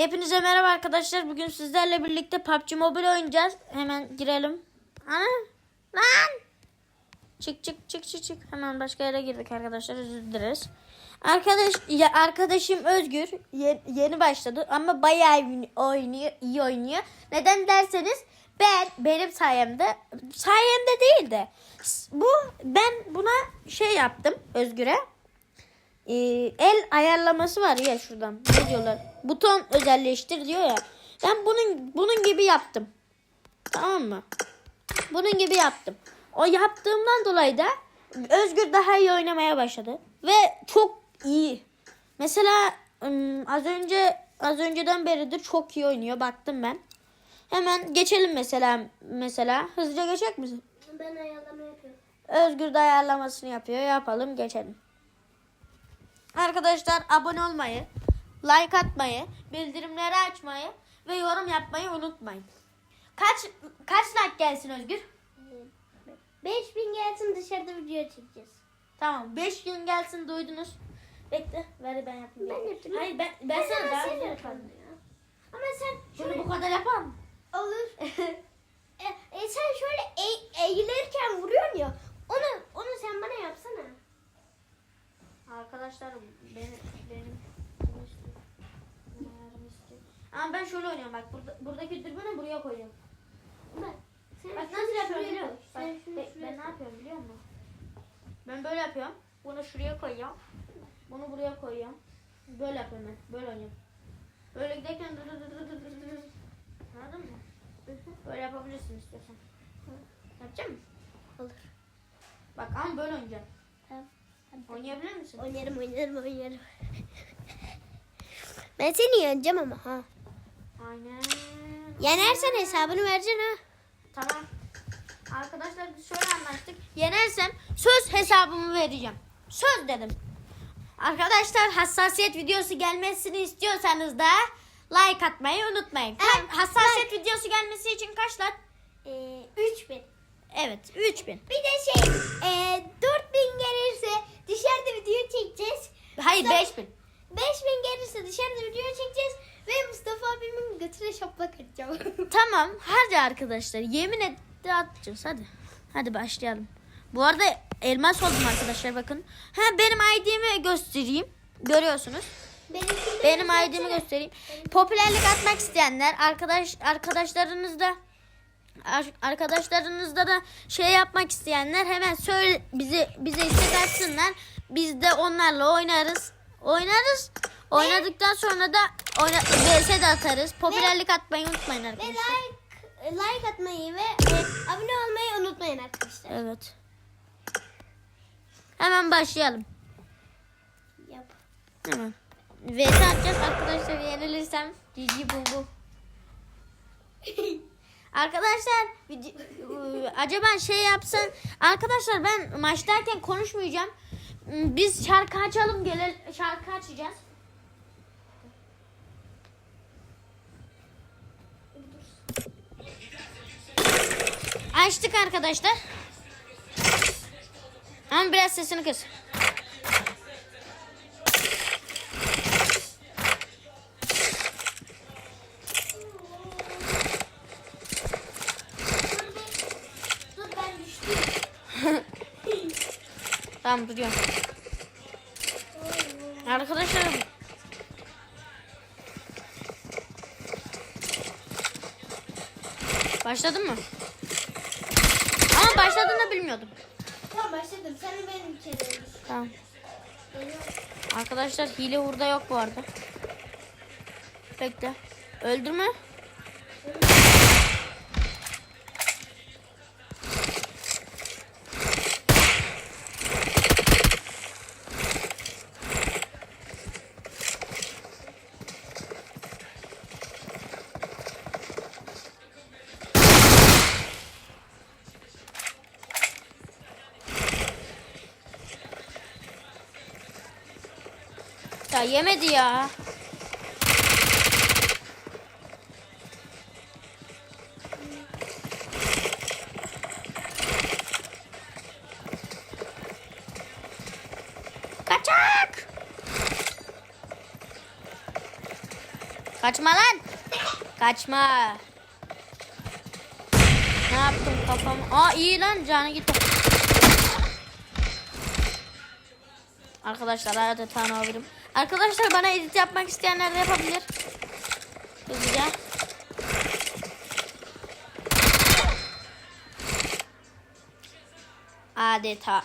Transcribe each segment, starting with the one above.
Hepinize merhaba arkadaşlar. Bugün sizlerle birlikte PUBG Mobile oynayacağız. Hemen girelim. Ana! Lan! Çık çık çık çık çık. Hemen başka yere girdik arkadaşlar. Özür dileriz. Arkadaş ya arkadaşım Özgür ye- yeni başladı ama bayağı oynuyor, iyi oynuyor. Neden derseniz ben benim sayemde sayemde değil de bu ben buna şey yaptım Özgür'e. Ee, el ayarlaması var ya şuradan. Ne diyorlar? Buton özelleştir diyor ya. Ben bunun bunun gibi yaptım. Tamam mı? Bunun gibi yaptım. O yaptığımdan dolayı da Özgür daha iyi oynamaya başladı ve çok iyi. Mesela az önce az önceden beridir çok iyi oynuyor. Baktım ben. Hemen geçelim mesela mesela hızlıca geçecek misin? Ben ayarlama yapıyorum. Özgür de ayarlamasını yapıyor. Yapalım geçelim. Arkadaşlar abone olmayı, like atmayı, bildirimleri açmayı ve yorum yapmayı unutmayın. Kaç kaç like gelsin Özgür? 5000 gelsin dışarıda video çekeceğiz. Tamam 5 gün gelsin duydunuz. Bekle ver ben yapayım. Ben yapayım. Hayır ben, ben sana Ama daha yap yaparım. ya. Ama sen Şöyle bu kadar yapalım. olur. e, e, sen şöyle eğ- eğilirken vuruyorsun ya. Onu onu sen bana yapsana. Arkadaşlar benim Ama ben şöyle oynuyorum bak. Burada, buradaki dürbünü buraya koyuyorum. Bak. Sen bak nasıl yapıyorum? Ben, ben ne yapıyorum biliyor musun? Ben böyle yapıyorum. Bunu şuraya koyuyorum. Bunu buraya koyuyorum. Böyle yapıyorum ben. Böyle oynuyorum. Böyle giderken dur dur dur dur dur. Anladın mı? Böyle yapabilirsin istiyorsan. Yapacak mısın? Olur. Bak ama böyle oynayacağım. Tamam. Oynayabilir misin? Oynarım oynarım oynarım. ben seni yeneceğim ama ha. Aynen. Yenersen hesabını vereceksin ha. Tamam. Arkadaşlar biz şöyle anlaştık. Yenersem söz hesabımı vereceğim. Söz dedim. Arkadaşlar hassasiyet videosu gelmesini istiyorsanız da like atmayı unutmayın. Evet, hassasiyet videosu gelmesi için kaç like? Ee, 3000. Evet 3000. Bir de şey, e, 4000 gelirse dışarıda video çekeceğiz. Hayır Sen- 5000. 5000 gelirse dışarıda video çekeceğiz. Abimin götüne şaplak atacağım. Tamam hadi arkadaşlar yemin etti atacağız hadi. Hadi başlayalım. Bu arada elmas oldum arkadaşlar bakın. Ha benim ID'mi göstereyim. Görüyorsunuz. Benimki Benim ID'mi göstereyim. Popülerlik atmak isteyenler arkadaş arkadaşlarınızda ar- arkadaşlarınızda da şey yapmak isteyenler hemen söyle bize bize istek atsınlar. Biz de onlarla oynarız. Oynarız. Oynadıktan sonra da oyna, VS de atarız. Popülerlik atmayı unutmayın Ve arkadaşlar. like, like atmayı ve e, abone olmayı unutmayın arkadaşlar. Evet. Hemen başlayalım. Yap. Hemen. VS atacağız arkadaşlar yenilirsem GG bum bum. Arkadaşlar ıı, acaba şey yapsan arkadaşlar ben maçtayken konuşmayacağım. Biz şarkı açalım gelin şarkı açacağız. Açtık arkadaşlar. Ama biraz sesini kıs. Tamam duruyorum. Arkadaşlar Başladın mı? Başladığını bilmiyordum. Tamam başladım. Sen de benim içeri Tamam. Arkadaşlar hile hurda yok bu arada. Bekle. Öldürme. Ya yemedi ya. Kaçak. Kaç Kaçma lan. Kaçma. Ne yaptım kafamı? Aa iyi lan canı gitti. Arkadaşlar tane alırım. Arkadaşlar bana edit yapmak isteyenler de yapabilir. Hızlıca. Adeta.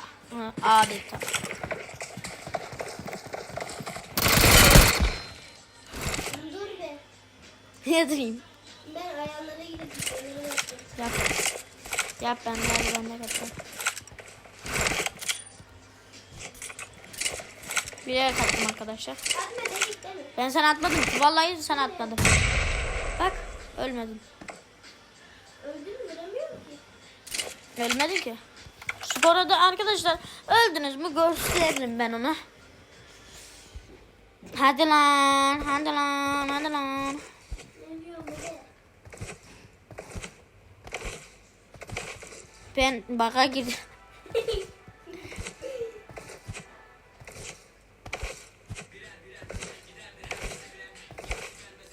Adeta. Dur be. Ne durayım? Ben ayağlara gidip yapayım. Yap. Yap ben de ben de kaçayım. Bir yere kaçtım arkadaşlar. Ben sana atmadım. Vallahi sana atmadım. Bak ölmedim. Öldün ki. Ölmedi ki. Spora da arkadaşlar öldünüz mü gösteririm ben onu. Hadi lan, hadi lan, hadi lan. Ben baka girdim.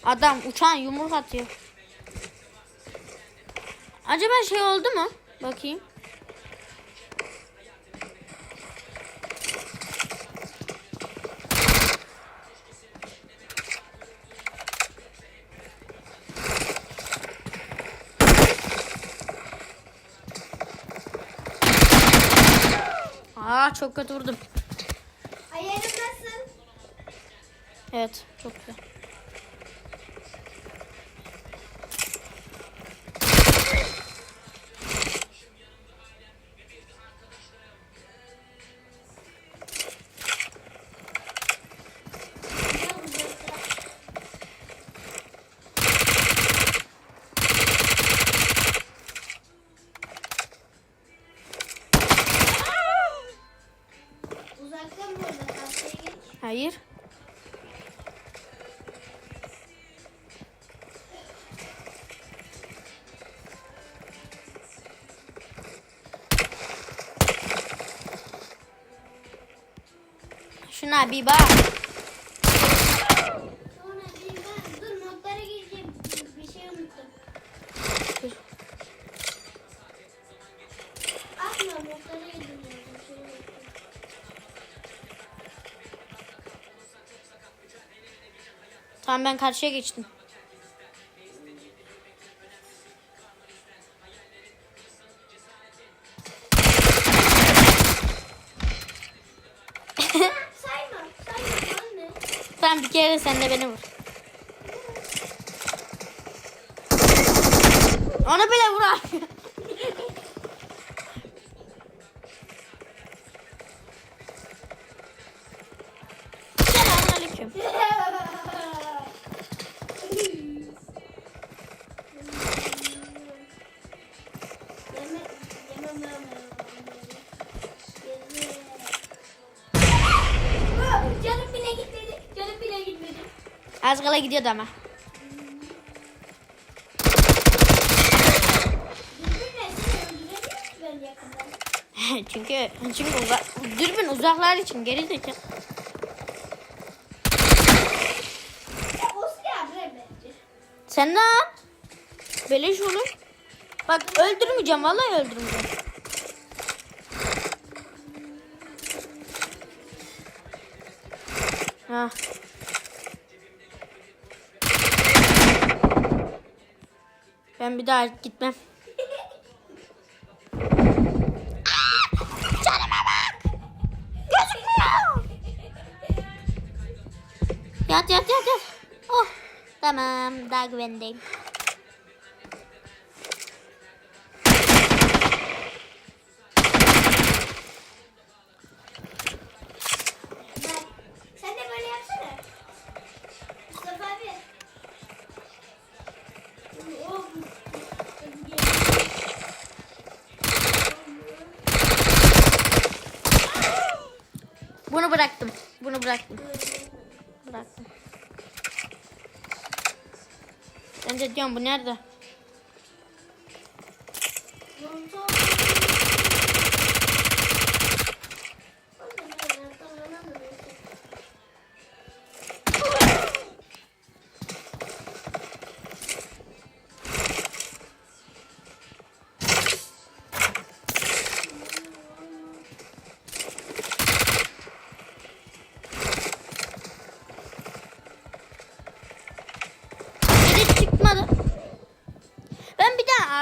Adam uçan yumruk atıyor. Acaba şey oldu mu? Bakayım. Aa çok kötü vurdum. Ayarım nasıl? Evet çok güzel. Hayır. Şuna bir bak. Tamam ben karşıya geçtim. Tamam bir kere sen de beni vur. Onu bile vur Az kala gidiyordu ama. Çünkü çünkü uzak, dürbün uzaklar için geri zekalı. Sen ne yap? Beleş oğlum. Bak öldürmeyeceğim vallahi öldürmeyeceğim. Ha. Ben bir daha gitmem. Canıma bak. Gözükmüyor. Yat yat yat yat. Oh. Tamam daha güvendeyim. Bıraktım. Bunu bıraktım. Bıraktım. Ben de diyorum bu nerede?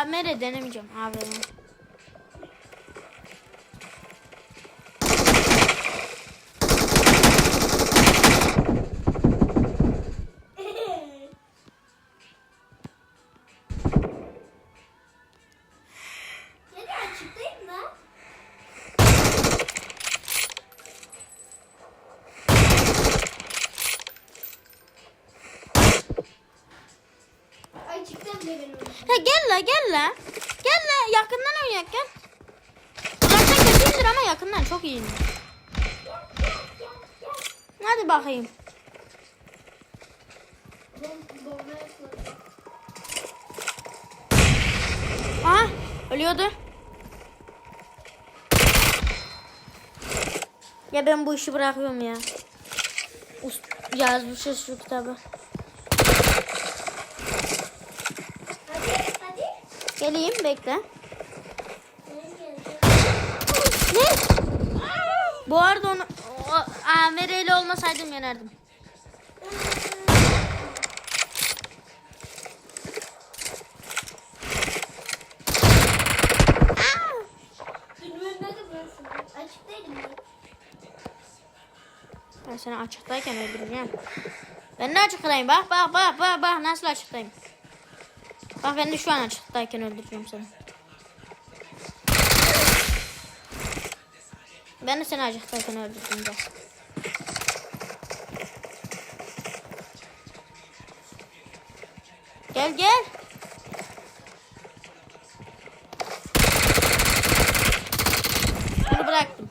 AMR denemeyeceğim. AVM. Neden Ya gel la gel la. Gel la yakından oynayak gel. Uzaktan kötüyümdür ama yakından çok iyiyim. Hadi bakayım. Aha ölüyordu. Ya ben bu işi bırakıyorum ya. Ust yazmışız şu kitabı. Hadi hadi. Geleyim bekle. Ne? Bu arada onu ile olmasaydım yenerdim. Ben. Seni açıktayken öldüreceğim. Ben de açıktayım. Bak bak bak bak bak nasıl açıktayım. Bak ben de şu an açıktayken öldüreceğim seni. Ben de seni açıktayken öldürdüm de. Gel gel. Bunu bıraktım.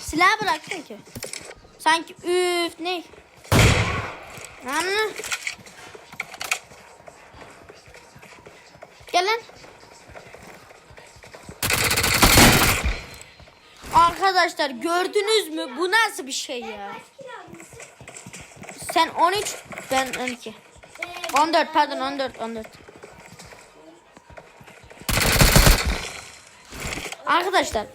Silah bıraktın ki. Sanki üf ne? Anne. Gel lan. Arkadaşlar gördünüz mü? Bu nasıl bir şey ya? Sen 13, ben 12. Ee, 14 pardon 14 14. Arkadaşlar